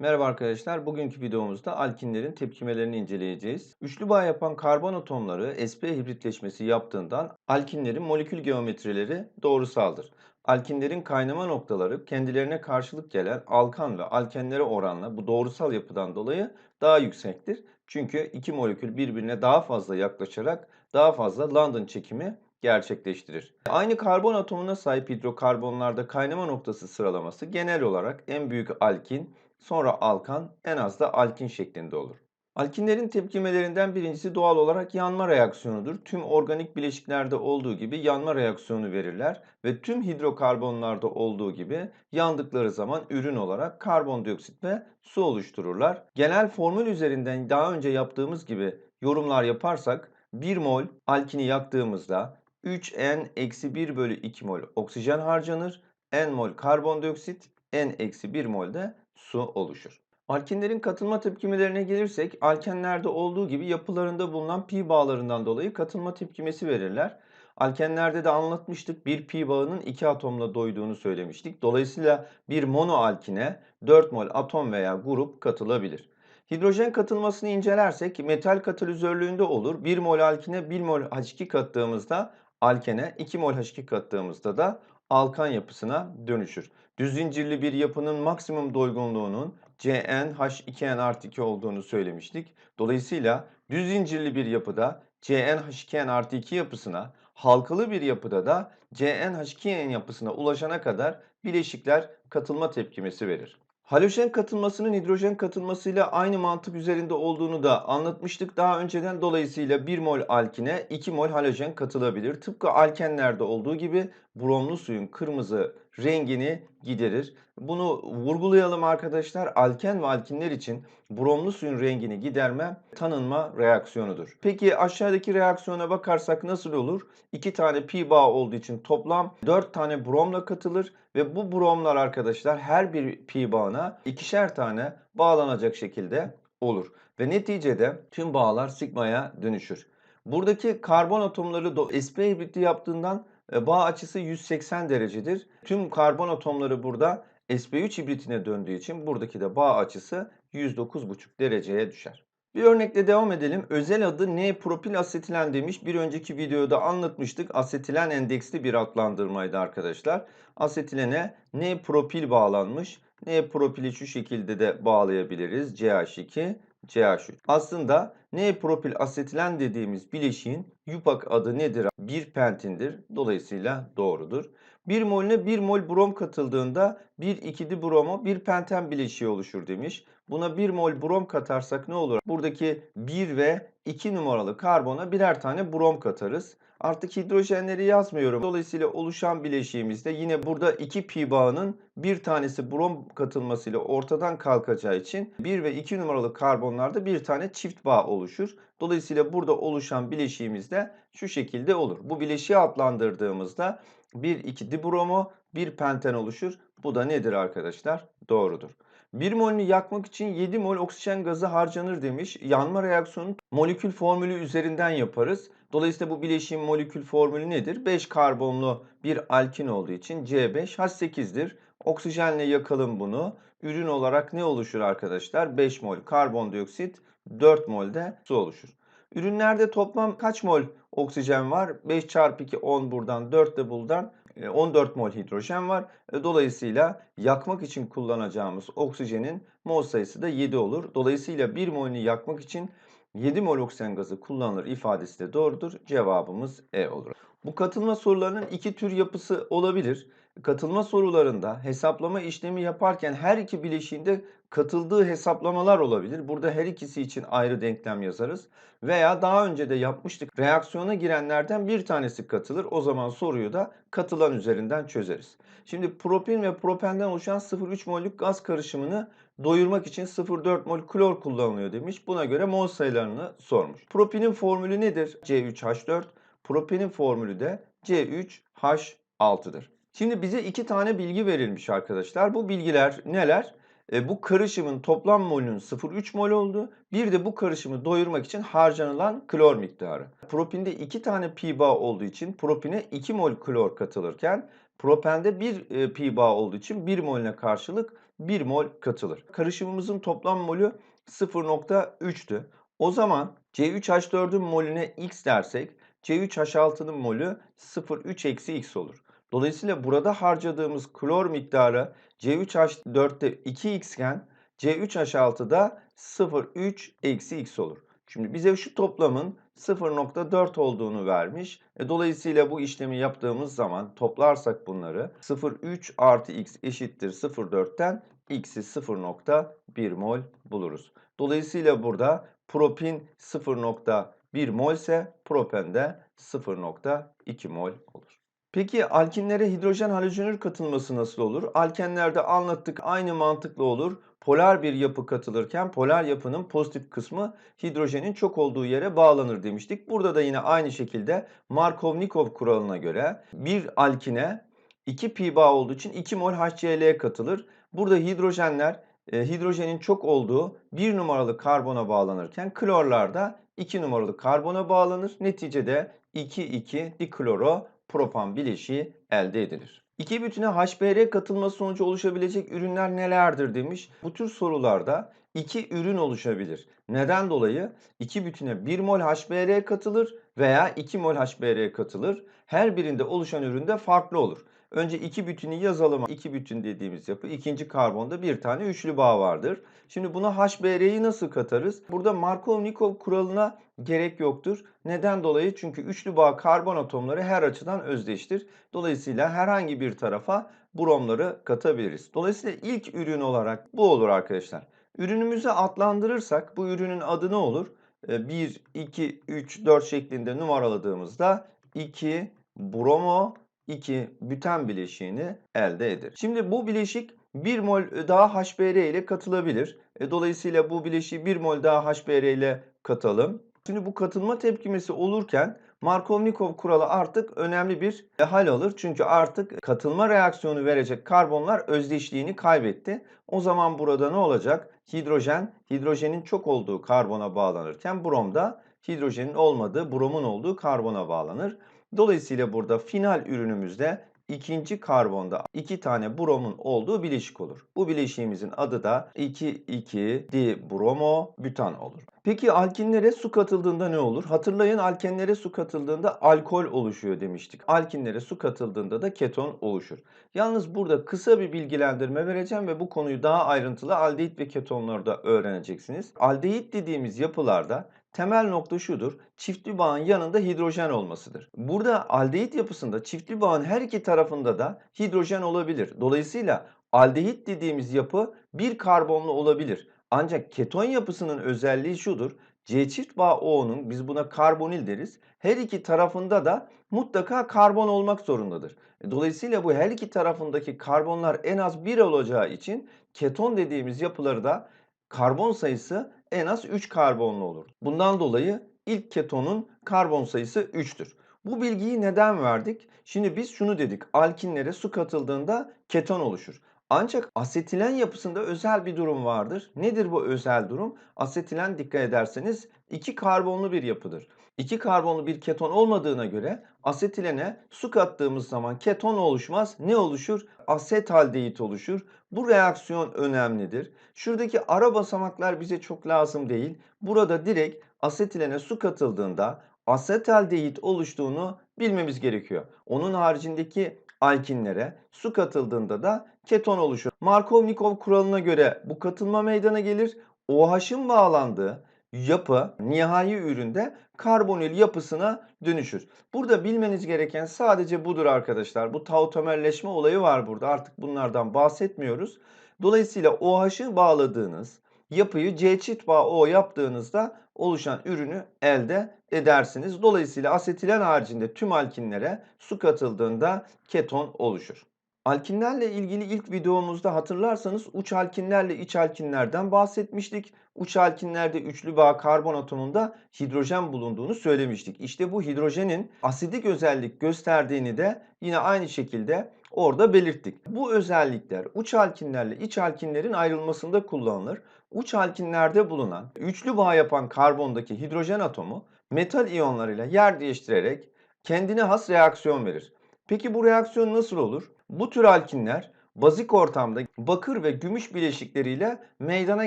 Merhaba arkadaşlar. Bugünkü videomuzda alkinlerin tepkimelerini inceleyeceğiz. Üçlü bağ yapan karbon atomları sp hibritleşmesi yaptığından alkinlerin molekül geometrileri doğrusaldır. Alkinlerin kaynama noktaları kendilerine karşılık gelen alkan ve alkenlere oranla bu doğrusal yapıdan dolayı daha yüksektir. Çünkü iki molekül birbirine daha fazla yaklaşarak daha fazla London çekimi gerçekleştirir. Aynı karbon atomuna sahip hidrokarbonlarda kaynama noktası sıralaması genel olarak en büyük alkin, sonra alkan, en az da alkin şeklinde olur. Alkinlerin tepkimelerinden birincisi doğal olarak yanma reaksiyonudur. Tüm organik bileşiklerde olduğu gibi yanma reaksiyonu verirler ve tüm hidrokarbonlarda olduğu gibi yandıkları zaman ürün olarak karbondioksit ve su oluştururlar. Genel formül üzerinden daha önce yaptığımız gibi yorumlar yaparsak 1 mol alkini yaktığımızda 3n-1 bölü 2 mol oksijen harcanır. n mol karbondioksit, n-1 mol de su oluşur. Alkenlerin katılma tepkimelerine gelirsek, alkenlerde olduğu gibi yapılarında bulunan pi bağlarından dolayı katılma tepkimesi verirler. Alkenlerde de anlatmıştık bir pi bağının iki atomla doyduğunu söylemiştik. Dolayısıyla bir monoalkine 4 mol atom veya grup katılabilir. Hidrojen katılmasını incelersek metal katalizörlüğünde olur. 1 mol alkine 1 mol H2 kattığımızda alkene, 2 mol H2 kattığımızda da alkan yapısına dönüşür. Düz zincirli bir yapının maksimum doygunluğunun CnH2n artı 2 olduğunu söylemiştik. Dolayısıyla düz zincirli bir yapıda CnH2n artı 2 yapısına, halkalı bir yapıda da CnH2n yapısına ulaşana kadar bileşikler katılma tepkimesi verir. Halojen katılmasının hidrojen katılmasıyla aynı mantık üzerinde olduğunu da anlatmıştık daha önceden. Dolayısıyla 1 mol alkine 2 mol halojen katılabilir. Tıpkı alkenlerde olduğu gibi bromlu suyun kırmızı rengini giderir. Bunu vurgulayalım arkadaşlar. Alken ve alkinler için bromlu suyun rengini giderme tanınma reaksiyonudur. Peki aşağıdaki reaksiyona bakarsak nasıl olur? 2 tane pi bağ olduğu için toplam 4 tane bromla katılır ve bu bromlar arkadaşlar her bir pi bağına ikişer tane bağlanacak şekilde olur. Ve neticede tüm bağlar sigmaya dönüşür. Buradaki karbon atomları sp hibriti yaptığından bağ açısı 180 derecedir. Tüm karbon atomları burada sp3 hibritine döndüğü için buradaki de bağ açısı 109,5 dereceye düşer. Bir örnekle devam edelim. Özel adı N-propil asetilen demiş. Bir önceki videoda anlatmıştık. Asetilen endeksli bir adlandırmaydı arkadaşlar. Asetilene N-propil bağlanmış. N-propili şu şekilde de bağlayabiliriz. CH2, CH3. Aslında N-propil asetilen dediğimiz bileşiğin yupak adı nedir? 1 pentindir. Dolayısıyla doğrudur. 1 molüne 1 mol brom katıldığında 1 2 bromo 1 penten bileşiği oluşur demiş. Buna 1 mol brom katarsak ne olur? Buradaki 1 ve 2 numaralı karbona birer tane brom katarız. Artık hidrojenleri yazmıyorum. Dolayısıyla oluşan bileşiğimizde yine burada 2 pi bağının bir tanesi brom katılmasıyla ortadan kalkacağı için 1 ve 2 numaralı karbonlarda bir tane çift bağ oluşur. Dolayısıyla burada oluşan bileşiğimiz de şu şekilde olur. Bu bileşiği adlandırdığımızda 1 2 dibromo 1 penten oluşur. Bu da nedir arkadaşlar? Doğrudur. 1 molünü yakmak için 7 mol oksijen gazı harcanır demiş. Yanma reaksiyonu molekül formülü üzerinden yaparız. Dolayısıyla bu bileşiğin molekül formülü nedir? 5 karbonlu bir alkin olduğu için C5H8'dir. Oksijenle yakalım bunu. Ürün olarak ne oluşur arkadaşlar? 5 mol karbondioksit, 4 mol de su oluşur. Ürünlerde toplam kaç mol oksijen var? 5 çarpı 2 10 buradan 4 de buradan 14 mol hidrojen var. E, dolayısıyla yakmak için kullanacağımız oksijenin mol sayısı da 7 olur. Dolayısıyla 1 molünü yakmak için 7 mol oksijen gazı kullanılır ifadesi de doğrudur. Cevabımız E olur. Bu katılma sorularının iki tür yapısı olabilir. Katılma sorularında hesaplama işlemi yaparken her iki bileşiğinde katıldığı hesaplamalar olabilir. Burada her ikisi için ayrı denklem yazarız. Veya daha önce de yapmıştık. Reaksiyona girenlerden bir tanesi katılır. O zaman soruyu da katılan üzerinden çözeriz. Şimdi propin ve propenden oluşan 0,3 mollük gaz karışımını doyurmak için 0,4 mol klor kullanılıyor demiş. Buna göre mol sayılarını sormuş. Propinin formülü nedir? C3H4. Propenin formülü de C3H6'dır. Şimdi bize iki tane bilgi verilmiş arkadaşlar. Bu bilgiler neler? E, bu karışımın toplam molünün 0,3 mol olduğu, bir de bu karışımı doyurmak için harcanılan klor miktarı. Propinde 2 tane pi bağ olduğu için propine 2 mol klor katılırken propende 1 e, pi bağ olduğu için 1 molüne karşılık 1 mol katılır. Karışımımızın toplam molü 0,3'tü. O zaman C3H4'ün molüne x dersek C3H6'nın molü 0,3 eksi x olur. Dolayısıyla burada harcadığımız klor miktarı C3H4'te 2x iken C3H6'da 0,3 eksi x olur. Şimdi bize şu toplamın 0.4 olduğunu vermiş. E, dolayısıyla bu işlemi yaptığımız zaman toplarsak bunları 0,3 artı x eşittir 0,4'ten x'i 0.1 mol buluruz. Dolayısıyla burada propin 0.1 mol ise propen de 0.2 mol olur. Peki alkinlere hidrojen halojenür katılması nasıl olur? Alkenlerde anlattık aynı mantıkla olur. Polar bir yapı katılırken polar yapının pozitif kısmı hidrojenin çok olduğu yere bağlanır demiştik. Burada da yine aynı şekilde Markov-Nikov kuralına göre bir alkine 2 pi bağ olduğu için 2 mol HCl katılır. Burada hidrojenler e, hidrojenin çok olduğu 1 numaralı karbona bağlanırken klorlar da 2 numaralı karbona bağlanır. Neticede 2,2 dikloro propan bileşiği elde edilir. İki bütüne HBr katılması sonucu oluşabilecek ürünler nelerdir demiş. Bu tür sorularda iki ürün oluşabilir. Neden dolayı? İki bütüne 1 mol HBr katılır veya 2 mol HBr katılır. Her birinde oluşan üründe farklı olur. Önce iki bütünü yazalım. İki bütün dediğimiz yapı ikinci karbonda bir tane üçlü bağ vardır. Şimdi buna HBr'yi nasıl katarız? Burada Markov-Nikov kuralına gerek yoktur. Neden dolayı? Çünkü üçlü bağ karbon atomları her açıdan özdeştir. Dolayısıyla herhangi bir tarafa bromları katabiliriz. Dolayısıyla ilk ürün olarak bu olur arkadaşlar. Ürünümüzü adlandırırsak bu ürünün adı ne olur? 1, 2, 3, 4 şeklinde numaraladığımızda 2 bromo 2 büten bileşiğini elde eder. Şimdi bu bileşik 1 mol daha HBr ile katılabilir. E, dolayısıyla bu bileşiği 1 mol daha HBr ile katalım. Şimdi bu katılma tepkimesi olurken Markov-Nikov kuralı artık önemli bir hal alır. Çünkü artık katılma reaksiyonu verecek karbonlar özdeşliğini kaybetti. O zaman burada ne olacak? Hidrojen, hidrojenin çok olduğu karbona bağlanırken brom da hidrojenin olmadığı, bromun olduğu karbona bağlanır. Dolayısıyla burada final ürünümüzde ikinci karbonda iki tane bromun olduğu bileşik olur. Bu bileşiğimizin adı da 2,2 butan olur. Peki alkinlere su katıldığında ne olur? Hatırlayın alkenlere su katıldığında alkol oluşuyor demiştik. Alkinlere su katıldığında da keton oluşur. Yalnız burada kısa bir bilgilendirme vereceğim ve bu konuyu daha ayrıntılı aldehit ve ketonlarda öğreneceksiniz. Aldehit dediğimiz yapılarda temel nokta şudur. Çiftli bağın yanında hidrojen olmasıdır. Burada aldehit yapısında çiftli bağın her iki tarafında da hidrojen olabilir. Dolayısıyla aldehit dediğimiz yapı bir karbonlu olabilir. Ancak keton yapısının özelliği şudur. C çift bağ O'nun biz buna karbonil deriz. Her iki tarafında da mutlaka karbon olmak zorundadır. E, dolayısıyla bu her iki tarafındaki karbonlar en az 1 olacağı için keton dediğimiz yapıları da karbon sayısı en az 3 karbonlu olur. Bundan dolayı ilk ketonun karbon sayısı 3'tür. Bu bilgiyi neden verdik? Şimdi biz şunu dedik. Alkinlere su katıldığında keton oluşur. Ancak asetilen yapısında özel bir durum vardır. Nedir bu özel durum? Asetilen dikkat ederseniz iki karbonlu bir yapıdır. İki karbonlu bir keton olmadığına göre asetilene su kattığımız zaman keton oluşmaz. Ne oluşur? Asetaldehit oluşur. Bu reaksiyon önemlidir. Şuradaki ara basamaklar bize çok lazım değil. Burada direkt asetilene su katıldığında asetaldehit oluştuğunu bilmemiz gerekiyor. Onun haricindeki alkinlere su katıldığında da keton oluşur. Markov-Nikov kuralına göre bu katılma meydana gelir. OH'ın bağlandığı yapı nihai üründe karbonil yapısına dönüşür. Burada bilmeniz gereken sadece budur arkadaşlar. Bu tautomerleşme olayı var burada. Artık bunlardan bahsetmiyoruz. Dolayısıyla OH'ı bağladığınız yapıyı C çift bağ O yaptığınızda oluşan ürünü elde edersiniz. Dolayısıyla asetilen haricinde tüm alkinlere su katıldığında keton oluşur. Alkinlerle ilgili ilk videomuzda hatırlarsanız uç alkinlerle iç alkinlerden bahsetmiştik. Uç alkinlerde üçlü bağ karbon atomunda hidrojen bulunduğunu söylemiştik. İşte bu hidrojenin asidik özellik gösterdiğini de yine aynı şekilde orada belirttik. Bu özellikler uç alkinlerle iç alkinlerin ayrılmasında kullanılır. Uç alkinlerde bulunan üçlü bağ yapan karbondaki hidrojen atomu metal iyonlarıyla yer değiştirerek kendine has reaksiyon verir. Peki bu reaksiyon nasıl olur? Bu tür alkinler bazik ortamda bakır ve gümüş bileşikleriyle meydana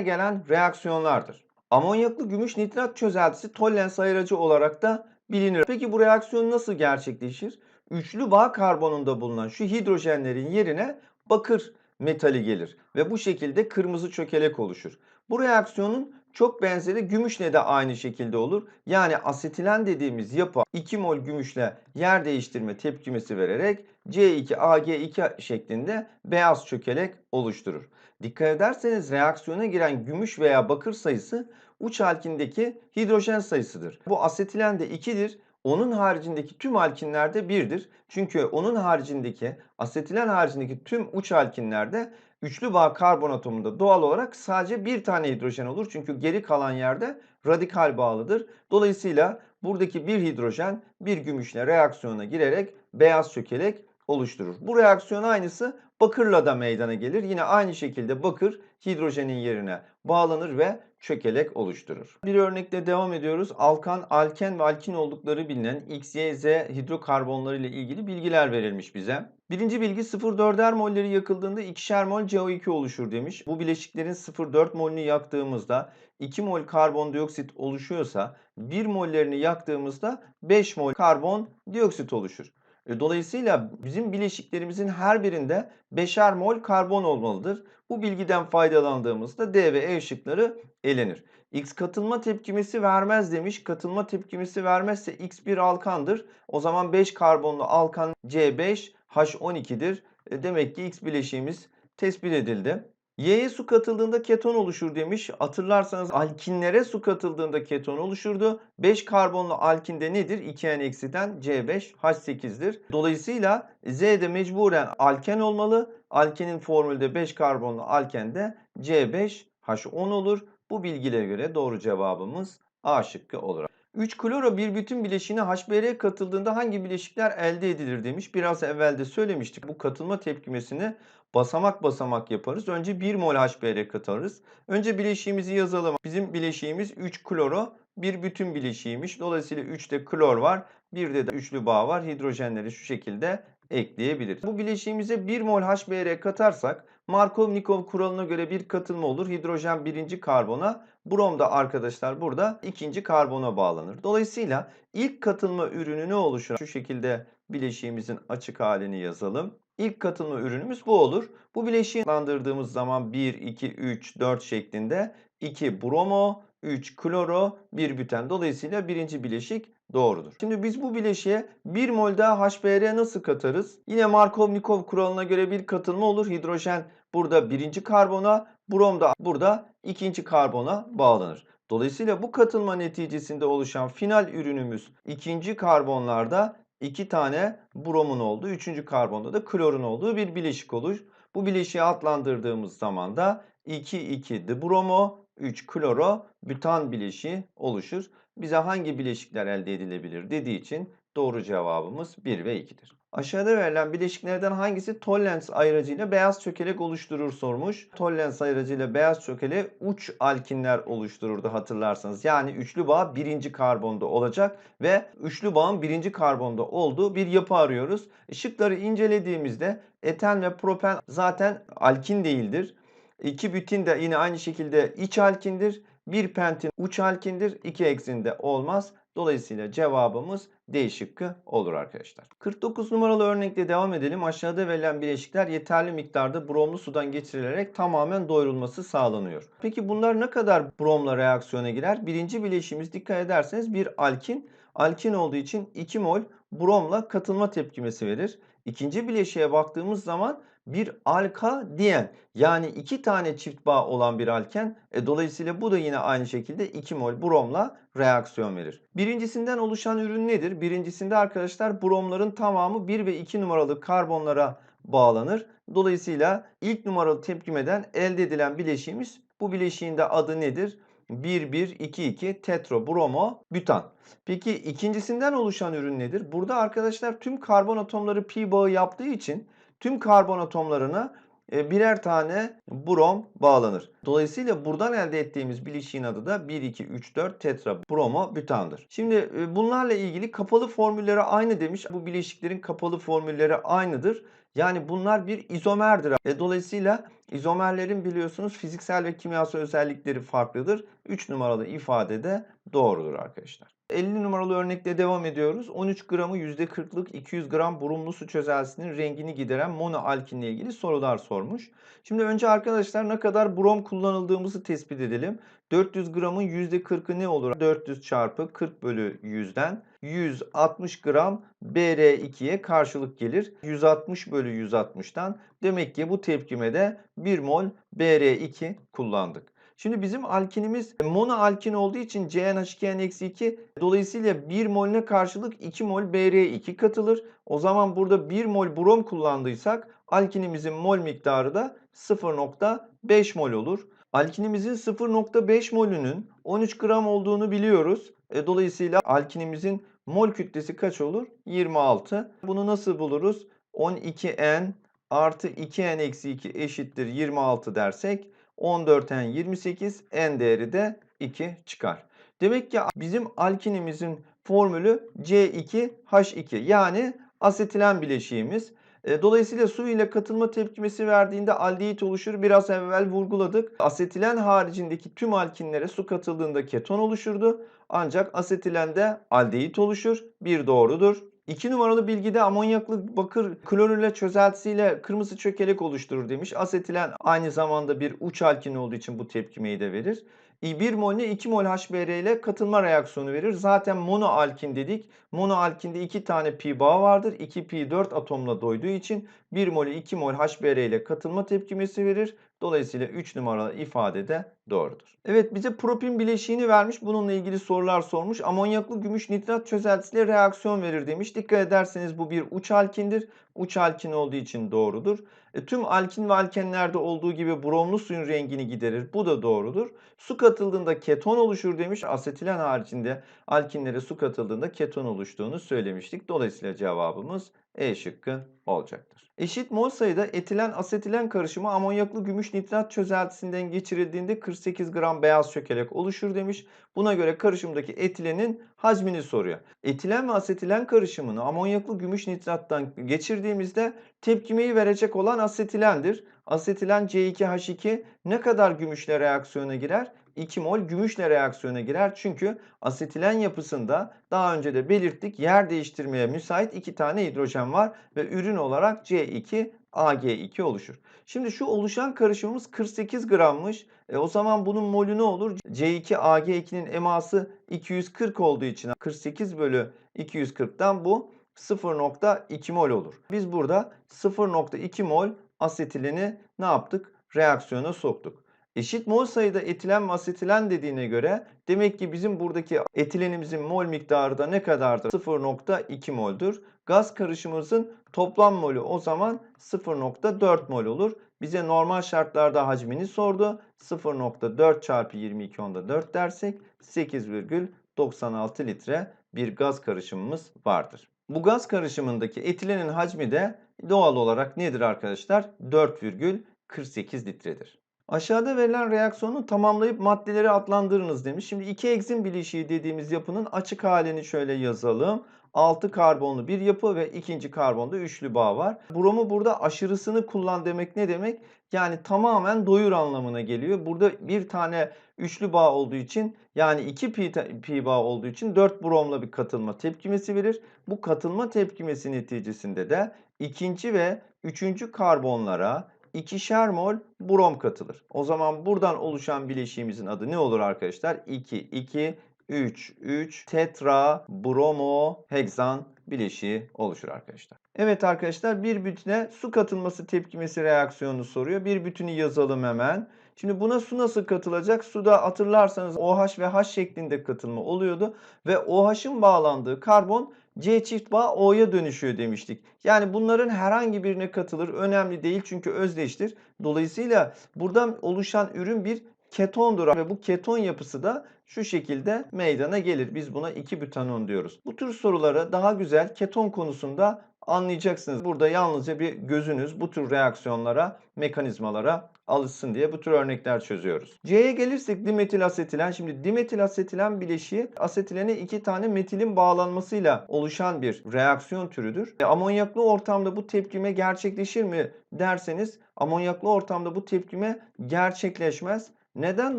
gelen reaksiyonlardır. Amonyaklı gümüş nitrat çözeltisi tollens ayırıcı olarak da bilinir. Peki bu reaksiyon nasıl gerçekleşir? Üçlü bağ karbonunda bulunan şu hidrojenlerin yerine bakır metali gelir ve bu şekilde kırmızı çökelek oluşur. Bu reaksiyonun çok benzeri gümüşle de aynı şekilde olur. Yani asetilen dediğimiz yapı 2 mol gümüşle yer değiştirme tepkimesi vererek C2AG2 şeklinde beyaz çökelek oluşturur. Dikkat ederseniz reaksiyona giren gümüş veya bakır sayısı uç alkindeki hidrojen sayısıdır. Bu asetilen de 2'dir. Onun haricindeki tüm alkinlerde 1'dir. Çünkü onun haricindeki asetilen haricindeki tüm uç alkinlerde üçlü bağ karbon atomunda doğal olarak sadece bir tane hidrojen olur. Çünkü geri kalan yerde radikal bağlıdır. Dolayısıyla buradaki bir hidrojen bir gümüşle reaksiyona girerek beyaz çökelek oluşturur. Bu reaksiyon aynısı bakırla da meydana gelir. Yine aynı şekilde bakır hidrojenin yerine bağlanır ve çökelek oluşturur. Bir örnekle devam ediyoruz. Alkan, alken ve alkin oldukları bilinen X, Y, Z hidrokarbonları ile ilgili bilgiler verilmiş bize. Birinci bilgi 0,4'er molleri yakıldığında 2'şer mol CO2 oluşur demiş. Bu bileşiklerin 0,4 molünü yaktığımızda 2 mol karbondioksit oluşuyorsa 1 mollerini yaktığımızda 5 mol karbondioksit oluşur. E, Dolayısıyla bizim bileşiklerimizin her birinde 5'er mol karbon olmalıdır. Bu bilgiden faydalandığımızda D ve E şıkları elenir. X katılma tepkimesi vermez demiş. Katılma tepkimesi vermezse X bir alkandır. O zaman 5 karbonlu alkan C5H12'dir. E, Demek ki X bileşiğimiz tespit edildi. Y'ye su katıldığında keton oluşur demiş. Hatırlarsanız alkinlere su katıldığında keton oluşurdu. 5 karbonlu alkinde nedir? 2N-'den C5H8'dir. Dolayısıyla Z de mecburen alken olmalı. Alkenin formülde 5 karbonlu alkende C5H10 olur. Bu bilgilere göre doğru cevabımız A şıkkı olur. 3 kloro bir bütün bileşiğine HBr katıldığında hangi bileşikler elde edilir demiş. Biraz evvel de söylemiştik. Bu katılma tepkimesini basamak basamak yaparız. Önce 1 mol HBr katarız. Önce bileşiğimizi yazalım. Bizim bileşiğimiz 3 kloro bir bütün bileşiğiymiş. Dolayısıyla 3'te klor var. Bir de üçlü bağ var. Hidrojenleri şu şekilde ekleyebiliriz. Bu bileşiğimize 1 mol HBr katarsak Markov-Nikov kuralına göre bir katılma olur. Hidrojen birinci karbona, brom da arkadaşlar burada ikinci karbona bağlanır. Dolayısıyla ilk katılma ürünü ne oluşur? Şu şekilde bileşiğimizin açık halini yazalım. İlk katılma ürünümüz bu olur. Bu bileşiği adlandırdığımız zaman 1, 2, 3, 4 şeklinde 2 bromo, 3 kloro, 1 büten. Dolayısıyla birinci bileşik doğrudur. Şimdi biz bu bileşiğe 1 mol daha HBr nasıl katarız? Yine Markov-Nikov kuralına göre bir katılma olur. Hidrojen burada birinci karbona, brom da burada ikinci karbona bağlanır. Dolayısıyla bu katılma neticesinde oluşan final ürünümüz ikinci karbonlarda iki tane bromun olduğu, üçüncü karbonda da klorun olduğu bir bileşik olur. Bu bileşiği adlandırdığımız zaman da 2,2 dibromo, 3 kloro, bütan bileşiği oluşur. Bize hangi bileşikler elde edilebilir dediği için doğru cevabımız 1 ve 2'dir. Aşağıda verilen bileşiklerden hangisi tollens ayracıyla beyaz çökelek oluşturur sormuş. Tollens ayracıyla beyaz çökeleği uç alkinler oluştururdu hatırlarsanız. Yani üçlü bağ birinci karbonda olacak ve üçlü bağın birinci karbonda olduğu bir yapı arıyoruz. Işıkları incelediğimizde eten ve propen zaten alkin değildir. İki bütin de yine aynı şekilde iç alkindir. Bir pentin uç alkindir. İki eksinde olmaz. Dolayısıyla cevabımız D şıkkı olur arkadaşlar. 49 numaralı örnekle devam edelim. Aşağıda verilen bileşikler yeterli miktarda bromlu sudan geçirilerek tamamen doyurulması sağlanıyor. Peki bunlar ne kadar bromla reaksiyona girer? Birinci bileşiğimiz dikkat ederseniz bir alkin. Alkin olduğu için 2 mol bromla katılma tepkimesi verir. İkinci bileşiğe baktığımız zaman bir alka diyen yani iki tane çift bağ olan bir alken e, dolayısıyla bu da yine aynı şekilde 2 mol bromla reaksiyon verir. Birincisinden oluşan ürün nedir? Birincisinde arkadaşlar bromların tamamı 1 ve 2 numaralı karbonlara bağlanır. Dolayısıyla ilk numaralı tepkimeden elde edilen bileşiğimiz bu bileşiğin de adı nedir? 1-1-2-2 tetrobromo bütan. Peki ikincisinden oluşan ürün nedir? Burada arkadaşlar tüm karbon atomları pi bağı yaptığı için tüm karbon atomlarına e, birer tane brom bağlanır. Dolayısıyla buradan elde ettiğimiz bileşiğin adı da 1, 2, 3, 4 tetra bromo butandır. Şimdi e, bunlarla ilgili kapalı formülleri aynı demiş. Bu bileşiklerin kapalı formülleri aynıdır. Yani bunlar bir izomerdir. E, dolayısıyla izomerlerin biliyorsunuz fiziksel ve kimyasal özellikleri farklıdır. 3 numaralı ifade de doğrudur arkadaşlar. 50 numaralı örnekte devam ediyoruz. 13 gramı %40'lık 200 gram burumlu su çözeltisinin rengini gideren monoalkinle ilgili sorular sormuş. Şimdi önce arkadaşlar ne kadar brom kullanıldığımızı tespit edelim. 400 gramın %40'ı ne olur? 400 çarpı 40 bölü 100'den 160 gram Br2'ye karşılık gelir. 160 bölü 160'tan demek ki bu tepkimede 1 mol Br2 kullandık. Şimdi bizim alkinimiz monoalkin olduğu için CnH2n-2 dolayısıyla 1 moline karşılık 2 mol Br2 katılır. O zaman burada 1 mol brom kullandıysak alkinimizin mol miktarı da 0.5 mol olur. Alkinimizin 0.5 molünün 13 gram olduğunu biliyoruz. E, dolayısıyla alkinimizin mol kütlesi kaç olur? 26. Bunu nasıl buluruz? 12n artı 2n eksi 2 eşittir 26 dersek 14n 28 n değeri de 2 çıkar. Demek ki bizim alkinimizin formülü C2H2 yani asetilen bileşiğimiz. E, Dolayısıyla su ile katılma tepkimesi verdiğinde aldehit oluşur. Biraz evvel vurguladık. Asetilen haricindeki tüm alkinlere su katıldığında keton oluşurdu. Ancak asetilende aldehit oluşur. Bir doğrudur. 2 numaralı bilgide amonyaklı bakır klorürle çözeltisiyle kırmızı çökelek oluşturur demiş. Asetilen aynı zamanda bir uç alkin olduğu için bu tepkimeyi de verir. 1 mol ile 2 mol HBr ile katılma reaksiyonu verir. Zaten monoalkin dedik. Monoalkinde 2 tane pi bağı vardır. 2 pi 4 atomla doyduğu için 1 mol 2 mol HBr ile katılma tepkimesi verir. Dolayısıyla 3 numaralı ifade de doğrudur. Evet bize propin bileşiğini vermiş. Bununla ilgili sorular sormuş. Amonyaklı gümüş nitrat çözeltisiyle reaksiyon verir demiş. Dikkat ederseniz bu bir uç alkindir. Uç alkin olduğu için doğrudur. E, tüm alkin ve alkenlerde olduğu gibi bromlu suyun rengini giderir. Bu da doğrudur. Su katıldığında keton oluşur demiş. Asetilen haricinde alkinlere su katıldığında keton oluştuğunu söylemiştik. Dolayısıyla cevabımız E şıkkı olacaktır. Eşit mol sayıda etilen asetilen karışımı amonyaklı gümüş nitrat çözeltisinden geçirildiğinde 48 gram beyaz çökelek oluşur demiş. Buna göre karışımdaki etilenin hacmini soruyor. Etilen ve asetilen karışımını amonyaklı gümüş nitrattan geçirdiğimizde tepkimeyi verecek olan asetilendir. Asetilen C2H2 ne kadar gümüşle reaksiyona girer? 2 mol gümüşle reaksiyona girer. Çünkü asetilen yapısında daha önce de belirttik yer değiştirmeye müsait iki tane hidrojen var ve ürün olarak C2 AG2 oluşur. Şimdi şu oluşan karışımımız 48 grammış. E o zaman bunun molü ne olur? C2 AG2'nin eması 240 olduğu için 48 bölü 240'tan bu 0.2 mol olur. Biz burada 0.2 mol asetileni ne yaptık? Reaksiyona soktuk. Eşit mol sayıda etilen ve asetilen dediğine göre demek ki bizim buradaki etilenimizin mol miktarı da ne kadardır? 0.2 mol'dur. Gaz karışımımızın toplam molü o zaman 0.4 mol olur. Bize normal şartlarda hacmini sordu. 0.4 çarpı 22 onda 4 dersek 8,96 litre bir gaz karışımımız vardır. Bu gaz karışımındaki etilenin hacmi de doğal olarak nedir arkadaşlar? 4,48 litredir. Aşağıda verilen reaksiyonu tamamlayıp maddeleri adlandırınız demiş. Şimdi iki egzin bileşiği dediğimiz yapının açık halini şöyle yazalım. 6 karbonlu bir yapı ve ikinci karbonda üçlü bağ var. Bromu burada aşırısını kullan demek ne demek? Yani tamamen doyur anlamına geliyor. Burada bir tane üçlü bağ olduğu için yani 2 pi, pi bağ olduğu için 4 bromla bir katılma tepkimesi verir. Bu katılma tepkimesi neticesinde de ikinci ve üçüncü karbonlara ikişer mol brom katılır. O zaman buradan oluşan bileşiğimizin adı ne olur arkadaşlar? 2, 2, 3, 3 tetra bromo heksan bileşiği oluşur arkadaşlar. Evet arkadaşlar bir bütüne su katılması tepkimesi reaksiyonu soruyor. Bir bütünü yazalım hemen. Şimdi buna su nasıl katılacak? Suda hatırlarsanız OH ve H şeklinde katılma oluyordu. Ve OH'ın bağlandığı karbon C çift bağ O'ya dönüşüyor demiştik. Yani bunların herhangi birine katılır. Önemli değil çünkü özdeştir. Dolayısıyla buradan oluşan ürün bir ketondur ve bu keton yapısı da şu şekilde meydana gelir. Biz buna 2 bütanon diyoruz. Bu tür soruları daha güzel keton konusunda anlayacaksınız. Burada yalnızca bir gözünüz bu tür reaksiyonlara, mekanizmalara alışsın diye bu tür örnekler çözüyoruz. C'ye gelirsek dimetil asetilen. Şimdi dimetil asetilen bileşiği asetilene iki tane metilin bağlanmasıyla oluşan bir reaksiyon türüdür. E, amonyaklı ortamda bu tepkime gerçekleşir mi derseniz amonyaklı ortamda bu tepkime gerçekleşmez. Neden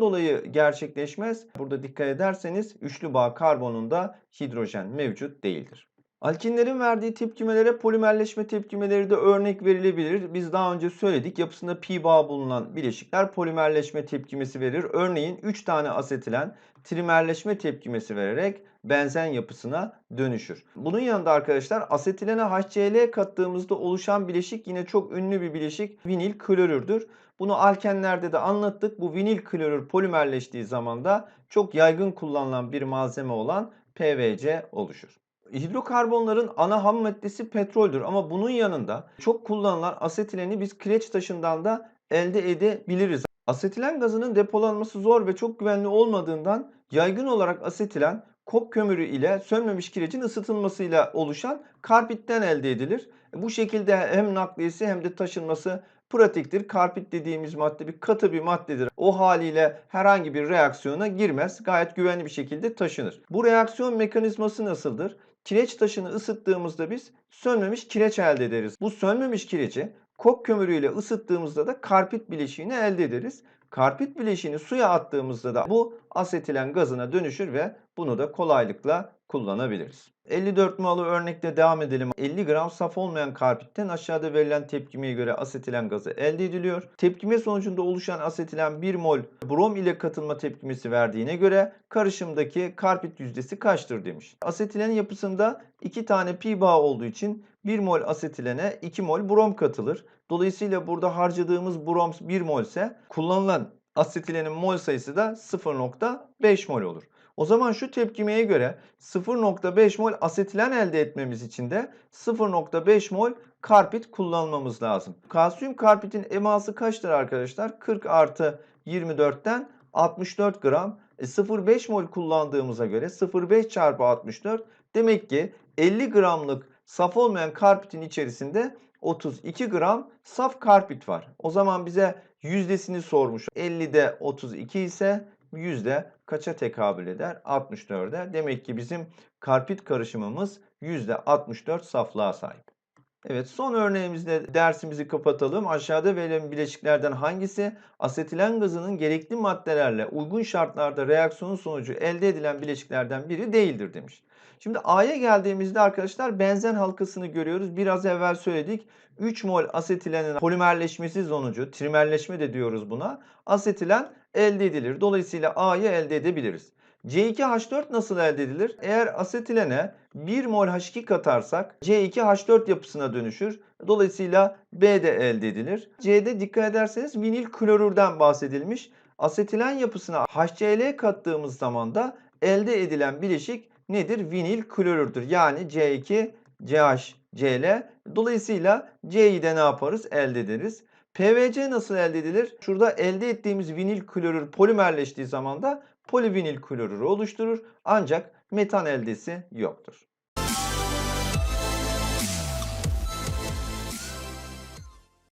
dolayı gerçekleşmez? Burada dikkat ederseniz üçlü bağ karbonunda hidrojen mevcut değildir. Alkinlerin verdiği tepkimelere polimerleşme tepkimeleri de örnek verilebilir. Biz daha önce söyledik yapısında pi bağ bulunan bileşikler polimerleşme tepkimesi verir. Örneğin 3 tane asetilen trimerleşme tepkimesi vererek benzen yapısına dönüşür. Bunun yanında arkadaşlar asetilene HCl kattığımızda oluşan bileşik yine çok ünlü bir bileşik vinil klorürdür. Bunu alkenlerde de anlattık. Bu vinil klorür polimerleştiği zaman da çok yaygın kullanılan bir malzeme olan PVC oluşur. Hidrokarbonların ana ham maddesi petroldür ama bunun yanında çok kullanılan asetileni biz kireç taşından da elde edebiliriz. Asetilen gazının depolanması zor ve çok güvenli olmadığından yaygın olarak asetilen kop kömürü ile sönmemiş kirecin ısıtılmasıyla oluşan karpitten elde edilir. Bu şekilde hem nakliyesi hem de taşınması pratiktir. Karpit dediğimiz madde bir katı bir maddedir. O haliyle herhangi bir reaksiyona girmez. Gayet güvenli bir şekilde taşınır. Bu reaksiyon mekanizması nasıldır? Kireç taşını ısıttığımızda biz sönmemiş kireç elde ederiz. Bu sönmemiş kireci kop kömürüyle ısıttığımızda da karpit bileşiğini elde ederiz. Karpit bileşiğini suya attığımızda da bu asetilen gazına dönüşür ve bunu da kolaylıkla kullanabiliriz. 54 numaralı örnekte devam edelim. 50 gram saf olmayan karpitten aşağıda verilen tepkimeye göre asetilen gazı elde ediliyor. Tepkime sonucunda oluşan asetilen 1 mol brom ile katılma tepkimesi verdiğine göre karışımdaki karpit yüzdesi kaçtır demiş. Asetilenin yapısında 2 tane pi bağı olduğu için 1 mol asetilene 2 mol brom katılır. Dolayısıyla burada harcadığımız brom 1 mol ise kullanılan asetilenin mol sayısı da 0.5 mol olur. O zaman şu tepkimeye göre 0.5 mol asetilen elde etmemiz için de 0.5 mol karpit kullanmamız lazım. Kalsiyum karpitin eması kaçtır arkadaşlar? 40 artı 24'ten 64 gram. E 0.5 mol kullandığımıza göre 0.5 çarpı 64 demek ki 50 gramlık saf olmayan karpitin içerisinde 32 gram saf karpit var. O zaman bize yüzdesini sormuş. 50'de 32 ise yüzde kaça tekabül eder? 64'e. Demek ki bizim karpit karışımımız yüzde 64 saflığa sahip. Evet son örneğimizde dersimizi kapatalım. Aşağıda verilen bileşiklerden hangisi asetilen gazının gerekli maddelerle uygun şartlarda reaksiyonun sonucu elde edilen bileşiklerden biri değildir demiş. Şimdi A'ya geldiğimizde arkadaşlar benzen halkasını görüyoruz. Biraz evvel söyledik. 3 mol asetilenin polimerleşmesi sonucu, trimerleşme de diyoruz buna. Asetilen elde edilir. Dolayısıyla A'yı elde edebiliriz. C2H4 nasıl elde edilir? Eğer asetilene 1 mol H2 katarsak C2H4 yapısına dönüşür. Dolayısıyla B de elde edilir. C'de dikkat ederseniz vinil klorürden bahsedilmiş. Asetilen yapısına HCl kattığımız zaman da elde edilen bileşik nedir? Vinil klorürdür. Yani C2 CHCl. Dolayısıyla C'yi de ne yaparız? Elde ederiz. PVC nasıl elde edilir? Şurada elde ettiğimiz vinil klorür polimerleştiği zaman da polivinil klorürü oluşturur. Ancak metan eldesi yoktur.